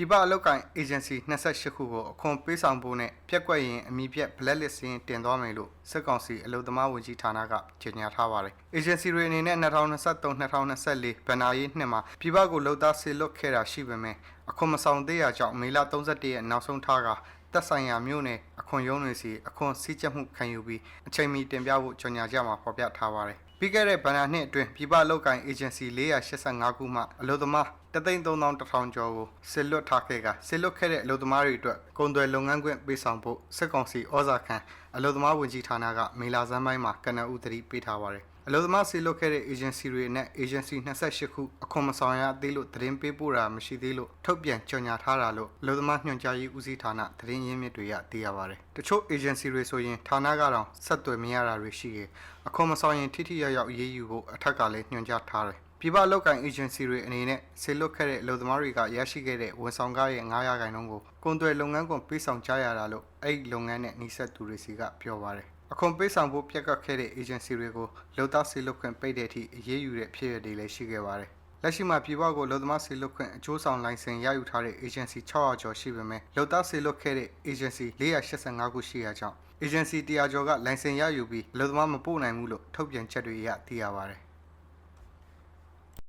ပြည်ပအလုပ်ကိုင် agency 28ခုကိုအခွန်ပေးဆောင်ဖို့နဲ့ပြက်ကွက်ရင်အမည်ပြက် blacklist စင်းတင်သွားမယ်လို့စစ်ကောင်စီအလုပ်သမားဝန်ကြီးဌာနကကြေညာထားပါတယ်။ agency တွေအနေနဲ့2023-2024ဘဏ္ဍာရေးနှစ်မှာပြည်ပကိုလုပ်သားစေလွတ်ခဲ့တာရှိပေမဲ့အခွန်မဆောင်သေးရကြောင်းမေလ31ရက်နောက်ဆုံးထားကသက်ဆိုင်ရာမြို့နယ်အခွန်ရုံးတွေစီအခွန်စည်းကြပ်မှုခံယူပြီးအချိန်မီတင်ပြဖို့ကြေညာကြမှာဖော်ပြထားပါတယ်။ပြီးခဲ့တဲ့ဗဏ္ဍာနှစ်အတွင်းပြည်ပအလုပ်ကိုင် agency 485ခုမှအလုပ်သမား 331,000ကျော်ကိုစစ်လွတ်ထားခဲ့ကစစ်လွတ်ခဲ့တဲ့အလုပ်သမားတွေအတွက်ကုန်သွယ်လုပ်ငန်းခွင့်ပေးဆောင်ဖို့စစ်ကောင်စီဩဇာခံအလုပ်သမားဝန်ကြီးဌာနကမေလာဇန်းပိုင်းမှာကနအူသတိပေးထားပါတယ်။အလုပ်သမားဆေးလွတ်ခဲ့တဲ့ agency တွေနဲ့ agency 28ခုအခွန်မဆောင်ရသေးလို့သတင်းပေးပို့တာမရှိသေးလို့ထုတ်ပြန်ကြေညာထားတာလို့အလုပ်သမားညွှန်ကြားရေးဦးစီးဌာနသတင်းရင်းမြစ်တွေကသိရပါတယ်။တချို့ agency တွေဆိုရင်ဌာနကတော့ဆက်သွယ်မရတာတွေရှိရင်အခွန်မဆောင်ရင်ထိထိရောက်ရောက်ရေးယူဖို့အထက်ကလည်းညွှန်ကြားထားတယ်။ ပြည်ပလောက်ကိုင် agency တွေအနေနဲ့ဆေလွတ်ခဲ့တဲ့အလုပ်သမားတွေကရရှိခဲ့တဲ့ဝန်ဆောင်ကားရဲ့900ခိုင်နှုန်းကိုကုန်သွယ်လုပ်ငန်းကွန်ပေးဆောင်ကြရတာလို့အဲ့ဒီလုပ်ငန်းနဲ့နှိစက်သူတွေစီကပြောပါတယ်။အခွန်ပေးဆောင်ဖို့ပြက်ကတ်ခဲ့တဲ့ agency တွေကိုလုံသားဆေလွတ်ခွင့်ပိတ်တဲ့အထိအရေးယူတဲ့ဖြစ်ရတွေလည်းရှိခဲ့ပါတယ်။လက်ရှိမှာပြည်ပကိုလုံသမားဆေလွတ်ခွင့်အကျိုးဆောင်လိုင်စင်ရယူထားတဲ့ agency 600ကျော်ရှိပေမဲ့လုံသားဆေလွတ်ခဲ့တဲ့ agency 485ခုရှိရာကြောင့် agency 100ကျော်ကလိုင်စင်ရယူပြီးလုံသမားမပို့နိုင်ဘူးလို့ထုတ်ပြန်ချက်တွေအရသိရပါတယ်။